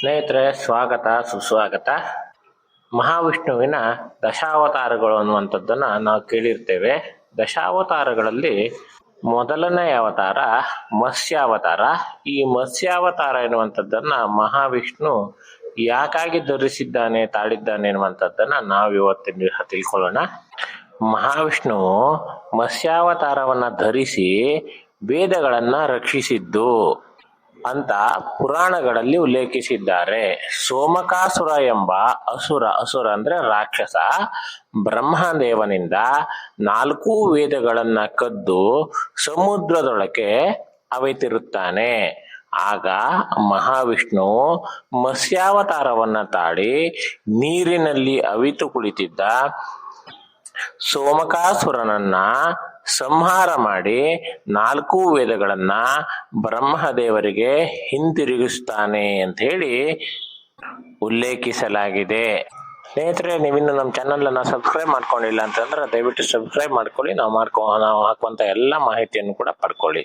ಸ್ನೇಹಿತರೆ, ಸ್ವಾಗತ, ಸುಸ್ವಾಗತ. ಮಹಾವಿಷ್ಣುವಿನ ದಶಾವತಾರಗಳು ಅನ್ನುವಂಥದ್ದನ್ನು ನಾವು ಕೇಳಿರ್ತೇವೆ. ದಶಾವತಾರಗಳಲ್ಲಿ ಮೊದಲನೇ ಅವತಾರ ಮತ್ಸ್ಯಾವತಾರ. ಈ ಮತ್ಸ್ಯಾವತಾರ ಎನ್ನುವಂಥದ್ದನ್ನು ಮಹಾವಿಷ್ಣು ಯಾಕಾಗಿ ಧರಿಸಿದ್ದಾನೆ, ತಾಳಿದ್ದಾನೆ ಎನ್ನುವಂಥದ್ದನ್ನು ನಾವು ಇವತ್ತಿನ ದಿವಸ ತಿಳ್ಕೊಳ್ಳೋಣ. ಮಹಾವಿಷ್ಣುವು ಮತ್ಸ್ಯಾವತಾರವನ್ನು ಧರಿಸಿ ವೇದಗಳನ್ನ ರಕ್ಷಿಸಿದ್ದು. ಅಂತ ಪುರಾಣಗಳಲ್ಲಿ ಉಲ್ಲೇಖಿಸಿದ್ದಾರೆ. ಸೋಮಕಾಸುರ ಎಂಬ ಅಸುರ ಅಸುರ ಅಂದ್ರೆ ರಾಕ್ಷಸ, ಬ್ರಹ್ಮದೇವನಿಂದ ನಾಲ್ಕು ವೇದಗಳನ್ನ ಕದ್ದು ಸಮುದ್ರದೊಳಕ್ಕೆ ಅವೈತಿರುತ್ತಾನೆ ಆಗ ಮಹಾವಿಷ್ಣು ಮತ್ಸ್ಯಾವತಾರವನ್ನ ತಾಳಿ ನೀರಿನಲ್ಲಿ ಅವಿತು ಕುಳಿತಿದ್ದ ಸೋಮಕಾಸುರನನ್ನ ಸಂಹಾರ ಮಾಡಿ ನಾಲ್ಕು ವೇದಗಳನ್ನ ಬ್ರಹ್ಮದೇವರಿಗೆ ಹಿಂತಿರುಗಿಸ್ತಾನೆ ಅಂತ ಹೇಳಿ ಉಲ್ಲೇಖಿಸಲಾಗಿದೆ. ಸ್ನೇಹಿತರೆ, ನೀವಿನ್ನು ನಮ್ಮ ಚಾನಲ್ ಅನ್ನ ಸಬ್ಸ್ಕ್ರೈಬ್ ಮಾಡ್ಕೊಂಡಿಲ್ಲ ಅಂತಂದ್ರೆ ದಯವಿಟ್ಟು ಸಬ್ಸ್ಕ್ರೈಬ್ ಮಾಡ್ಕೊಳ್ಳಿ. ನಾವು ಮಾಡ್ಕೊ, ನಾವು ಹಾಕುವಂತ ಎಲ್ಲ ಮಾಹಿತಿಯನ್ನು ಕೂಡ ಪಡ್ಕೊಳ್ಳಿ.